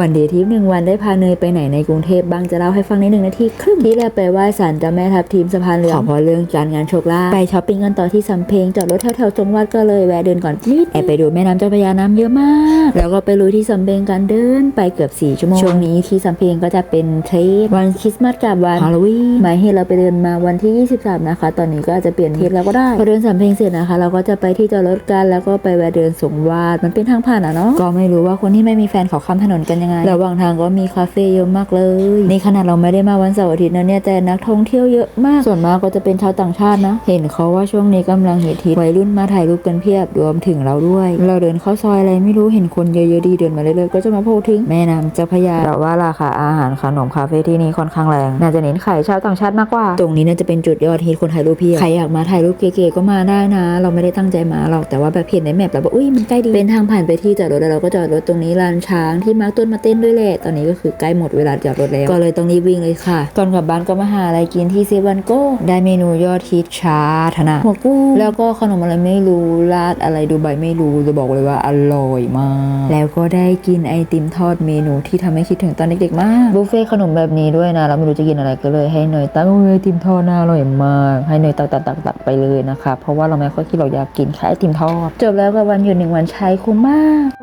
วันเดย์ทริปหนึ่งวันได้พาเนยไปไหนในกรุงเทพบ้างจะเล่าให้ฟังในหนึ่งนาทีครึ่งที่แรกไปไหว้ศาลเจ้าแม่ทับทีมสะพานเหลืองขอพรเรื่องการงานโชคลาภไปช้อปปิ้งกันต่อที่สำเพ็งจอดรถแถวๆจงวัดก็เลยแวะเดินก่อนนิดแอบไปดูแม่น้ำเจ้าพระยาน้ำเยอะมาก แล้วก็ไปลุยที่สำเพ็งกันเดินไปเกือบ4ชั่วโมงช่วงนี้ที่สำเพ็งก็จะเป็นเทรปวันคริสต์มาสกับวันฮาโลวีนหมายเหตุเราไปเดินมาวันที่ 23 นะคะ ตอนนี้ก็อาจจะเปลี่ยนเทรปแล้วก็ได้พอเดินสำเพ็งเสร็จนะคะ เราก็จะไปที่จอดรถกันแล้วก็ไปแวะเดินสงวาดมันเป็นทางผ่านอะเนาะก็ไม่รู้ว่าคนที่ไม่มีแฟนเขาข้ามถนนกันยังไง ระหว่างทางก็มีคาเฟ่เยอะมากเลย นี่ขนาดเราไม่ได้มาวันเสาร์อาทิตย์นะเนี่ยแต่นักท่องเที่ยวเยอะมาก ส่วนมากก็จะเป็นชาวต่างชาตินะ เห็นเขาว่าช่วงนี้กำลังฮิตฮิตวัยรุ่นมาถ่ายรูปกันเพียบรวมถึงเราด้วย เราเดินเข้าซอยอะไรไม่รู้เห็นคนเยอะๆดีเดินมาเรื่อยๆก็จะมาพูดถึงแม่น้ำเจ้าพระยาแต่ว่าราคาอาหารขนมคาเฟ่ที่นี่ค่อนข้างแรงน่าจะเน้นขายชาวต่างชาติมากกว่า ตรงนี้น่าจะเป็นจุดยอดฮิตคนถ่ายรูปเพียบใครอยากมาถ่ายรูปเก๋ๆก็มาได้นะ เราไม่ได้ตั้งใจมาหรอกแต่ว่าแบบเห็นในแมปแล้วบอกอุ้ยมันใกล้ดีเป็นทางผ่านไปที่จอดรถแล้วเราก็จอดรถตรงนี้ลานช้างที่มาร์คต้นมาเต้นด้วยแหละตอนนี้ก็คือใกล้หมดเวลาจอดรถแล้วก็เลยต้องรีบวิ่งเลยค่ะก่อนกลับบ้านก็มาหาอะไรกินที่เซเว่นโก้ได้เมนูยอดฮิตชาธนาหัวกุ้งแล้วก็ขนมอะไรไม่รู้ราดอะไรดูใบไม่รู้จะบอกเลยว่าอร่อยมาก แล้วก็ได้กินไอติมทอดเมนูที่ทำให้คิดถึงตอนเด็กๆมากบุฟเฟ่ต์ขนมแบบนี้ด้วยนะเราไม่รู้จะกินอะไรก็เลยให้เนยตั้งไอติมทอดน่าอร่อยมากให้เนยตักตักตักตักไปเลยนะคะ เพราะว่าเราไม่ค่อยคิดเราอยากกินแค่ไอติมทอดจบแล้วกับวันหยุดหนึ่งวันใช้คุ้มมาก